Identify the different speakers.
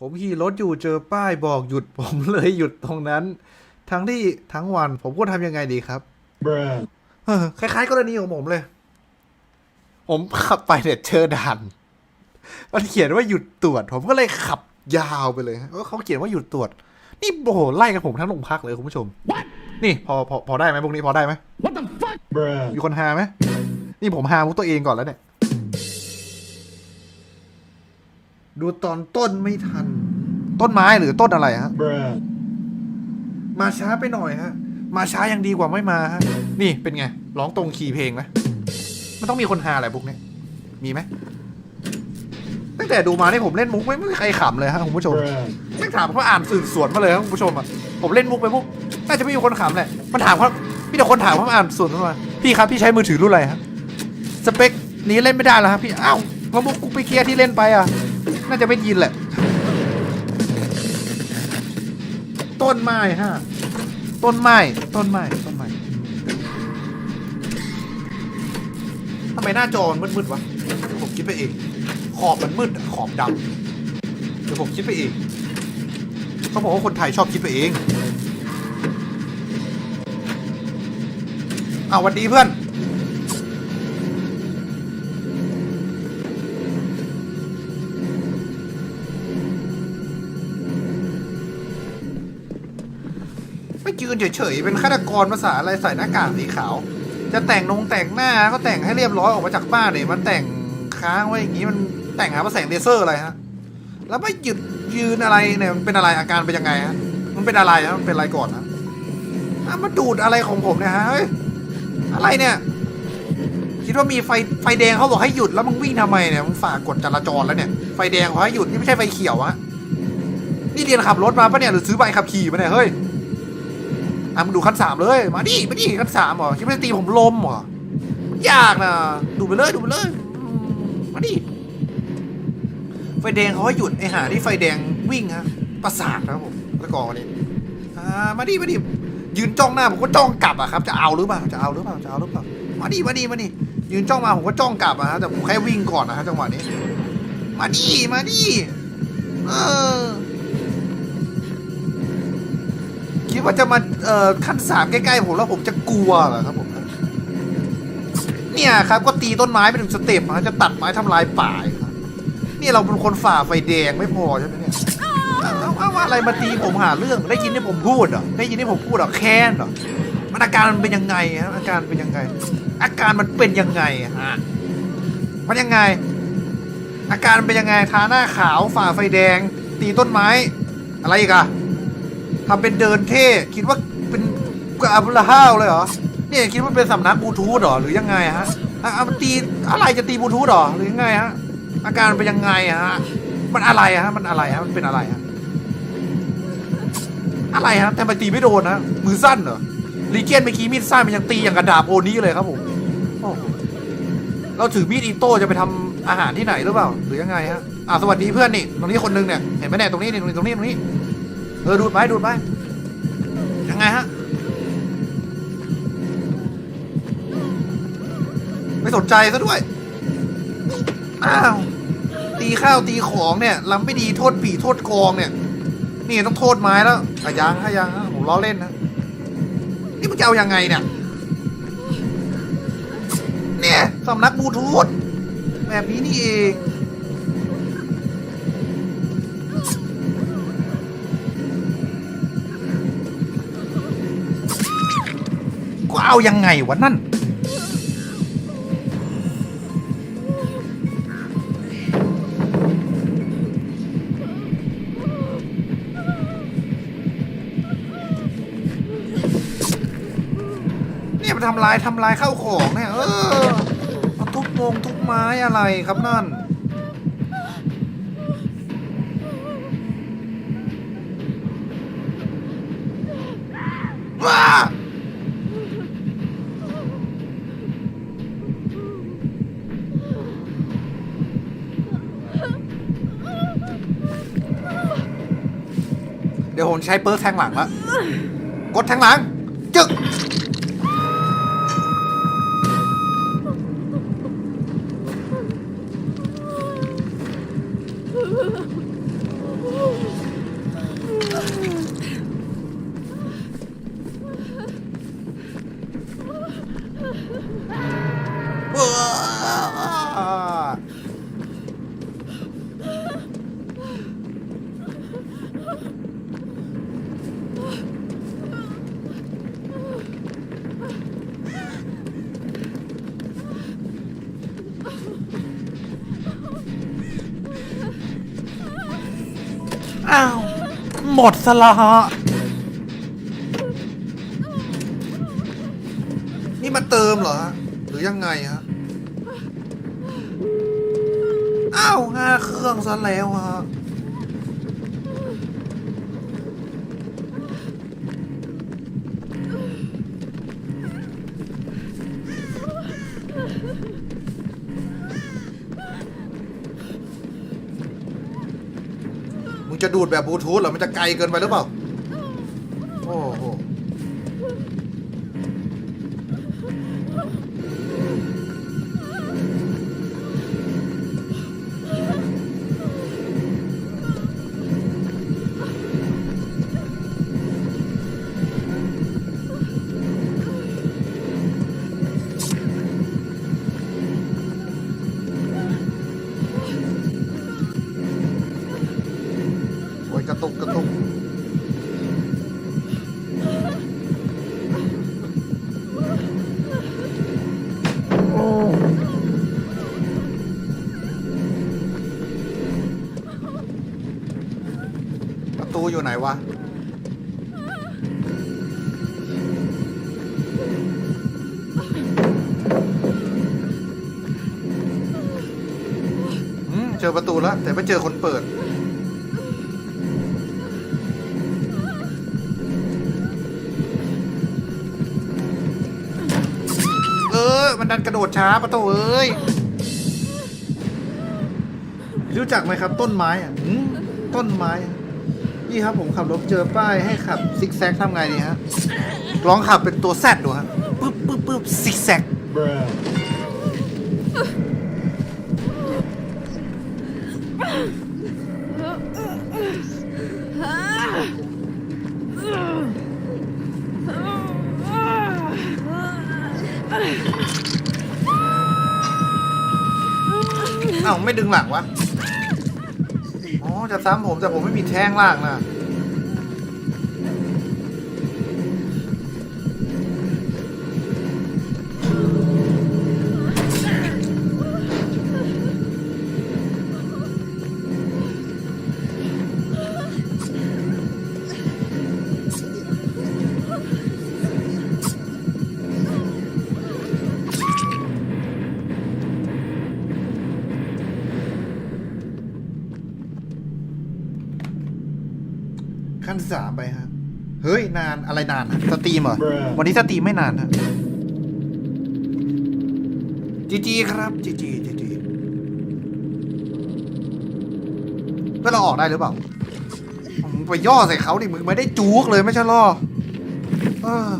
Speaker 1: ผมขี่รถอยู่เจอป้ายบอกหยุดผมเลยหยุดตรงนั้น ทั้งที่ทั้งวันผมก็ทำยังไงดีครับ
Speaker 2: Bruh.
Speaker 1: เออคล้าย ๆ กรณีของผมเลย ผมขับไปเนี่ยเจอด่าน มันเขียนว่าหยุดตรวจ ผมก็เลยขับยาวไปเลยฮะเออเขาเขียนว่าหยุดตรวจ นี่โอ้โหไล่กันผมทั้งโรงพักเลยคุณผู้ชม นี่พอพอพอได้ไหมพวกนี้พอได้ไหม
Speaker 2: Bruh.
Speaker 1: มีคนหาไหมนี่ผมหามุกตัวเองก่อนแล้วเนี่ย ดูตอนต้นไม่ทัน ต้นไม้หรือต้นอะไรฮะ
Speaker 2: Bruh.
Speaker 1: มาช้าไปหน่อยฮะ มาช้ายังดีกว่าไม่มาฮะ นี่เป็นไง ร้องตรงคีย์เพลงไหมมันต้องมีคนหาอะไรพวกเนี้ยมีไหมตั้งแต่ดูมานี่ผมเล่นมุกไม่ไม่มีใครขำเลยฮะคุณผู้ชม
Speaker 2: Bruh.
Speaker 1: ไม่ถามเขาอ่านสื่อสวนมาเลยครับคุณผู้ชมอะผมเล่นมุกไปมุกน่าจะไม่มีคนขำแหละมันถามว่าพี่แต่คนถามว่าอ่านส่วนมาพี่ครับพี่ใช้มือถือรุ่นอะไรฮะสเปคนี้เล่นไม่ได้แล้วครับพี่อ้าวแล้วมุกกูไปเคลียร์ที่เล่นไปอะ น่าจะไม่ยินแหละ ต้นไม้ฮะ ต้นไม้ ต้นไม้ ต้นไม้ทำไมหน้าจอมันมืดๆวะ ผมคิดไปเอง ขอบมันมืด ขอบดำเดี๋ยวผมคิดไปเอง เขาบอกว่าคนไทยชอบคิดไปเองอ้าวสวัสดีเพื่อน ยืนเฉยๆ เป็นฆาตกรภาษาอะไรใส่หน้ากากสีขาว จะแต่งนงแต่งหน้าก็แต่งให้เรียบร้อยออกมาจากบ้านเนี่ยมันแต่งค้างไว้อย่างนี้มันแต่งหาพรแสงเลเซอร์อะไรฮะ แล้วไม่หยุดยืนอะไรเนี่ยมันเป็นอะไรอาการเป็นยังไงฮะ มันเป็นอะไรฮะมันเป็นอะไรก่อนฮะอะมาดูดอะไรของผมเนี่ยฮะเฮ้ยอะไรเนี่ย คิดว่ามีไฟไฟแดงเขาบอกให้หยุดแล้วมึงวิ่งทำไมเนี่ยมึงฝ่ากฎจราจรแล้วเนี่ย ไฟแดงเขาให้หยุดนี่ไม่ใช่ไฟเขียวฮะนี่เรียนขับรถมาปะเนี่ยหรือซื้อใบขับขี่มาเนี่ยเฮ้ย อะมึงดูขั้นสามเลย มาดิมาดิขั้นสามเหรอคิดว่าจะตีผมลมเหรอยากนะดูไปเลยดูไปเลยมาดิไฟแดงเขาให้หยุดไอหาที่ไฟแดงวิ่งฮะประสาทนะครับผมแล้วก็นี่อ่ามาดิมาดิยืนจ้องหน้าผมก็จ้องกลับอะครับจะเอาหรือเปล่าจะเอาหรือเปล่าจะเอาหรือเปล่ามาดิมาดิมาดิยืนจ้องมาผมก็จ้องกลับอะฮะแต่ผมแค่วิ่งก่อนนะฮะจังหวะนี้ มาดิมาดิเออ คิดว่าจะมาเอ่อขั้นสามใกล้ๆผมแล้วผมจะกลัวเหรอครับผมเนี่ยครับก็ตีต้นไม้ไปถึงสเต็ปฮะจะตัดไม้ทำลายป่าอีกครับนี่เราเป็นคนฝ่าไฟแดงไม่พอใช่ไหมเนี่ยเอาเอาอะไรมาตีผมหาเรื่องได้ยินที่ผมพูดเหรอได้ยินที่ผมพูดเหรอแค้นเหรอมันอาการมันเป็นยังไงฮะอาการเป็นยังไง อาการมันเป็นยังไงฮะมันยังไง อาการมันเป็นยังไงทาหน้าขาวฝ่าไฟแดง ตีต้นไม้ อะไรอีกอะ ทำเป็นเดินเท่คิดว่าเป็นกาบุลห้าวเลยเหรอเนี่ยคิดว่าเป็นสำนักบลูทูธหรอหรือยังไงฮะอะเอาตีอะไรจะตีบลูทูธหรอหรือยังไงฮะอาการเป็นยังไงฮะมันอะไรฮะมันอะไรฮะมันเป็นอะไรฮะอะไรฮะแต่มันตีไม่โดนนะมือสั้นเหรอลีเกียนเมื่อกี้มีดสั้นมันยังตีอย่างกระดาบโอนี้เลยครับผมโอ้เราถือมีดอิโต้จะไปทำอาหารที่ไหนหรือเปล่า หรือยังไงฮะอ่าสวัสดีเพื่อนนี่ตรงนี้คนนึงเนี่ยเห็นไหมเนี่ยตรงนี้นี่ตรงนี้ตรงนี้ตรงนี้ เออดูดไปดูดไปยังไงฮะ ไม่สนใจซะด้วย อ้าว ตีข้าวตีของเนี่ยลำไม่ดีโทษผีโทษกองเนี่ย นี่ต้องโทษไม้แล้วอะยังอะยังอะผมล้อเล่นนะ นี่มึงจะเอายังไงเนี่ย เนี่ยสำนักบูทูธแบบนี้นี่เอง เอายังไงวะนั่น เนี่ยมันทำลายทำลายข้าวของเนี่ยเออมาทุบมงทุบไม้อะไรครับนั่น เดี๋ยวผมใช้เปิร์กแทงหลังละกดแทงหลัง อ้าว หมดสละฮะนี่มาเติมเหรอฮะหรือยังไงฮะ อ้าวห้าเครื่องซะแล้วฮะ จะดูดแบบบลูทูธเหรอ มันจะไกลเกินไปหรือเปล่า โอ้โห อยู่ไหนวะ อืม เจอประตูแล้ว แต่ไม่เจอคนเปิด เออ มันดันกระโดดช้าประตูเอ้ย รู้จักไหมครับต้นไม้อะหืมต้นไม้อะ พี่ครับผมขับรถเจอป้ายให้ขับซิกแซกทำไงดีฮะลองขับเป็นตัวแซดดูฮะปึ๊บปึ๊บปึ๊บซิกแซกเอ้าไม่ดึงหลังวะ จะซ้ำผมแต่ผมไม่มีแท่งล่างนะ สามไปฮะ เฮ้ย นานอะไรนานอะสตรีมเหรอ
Speaker 2: Bruh
Speaker 1: วันนี้สตรีมไม่นานฮะจีจีครับจีจีจีจีเพื่อเราออกได้หรือเปล่ามึงไปย่อใส่เขาดิมึงไม่ได้จูกเลยไม่ใช่หรอเออ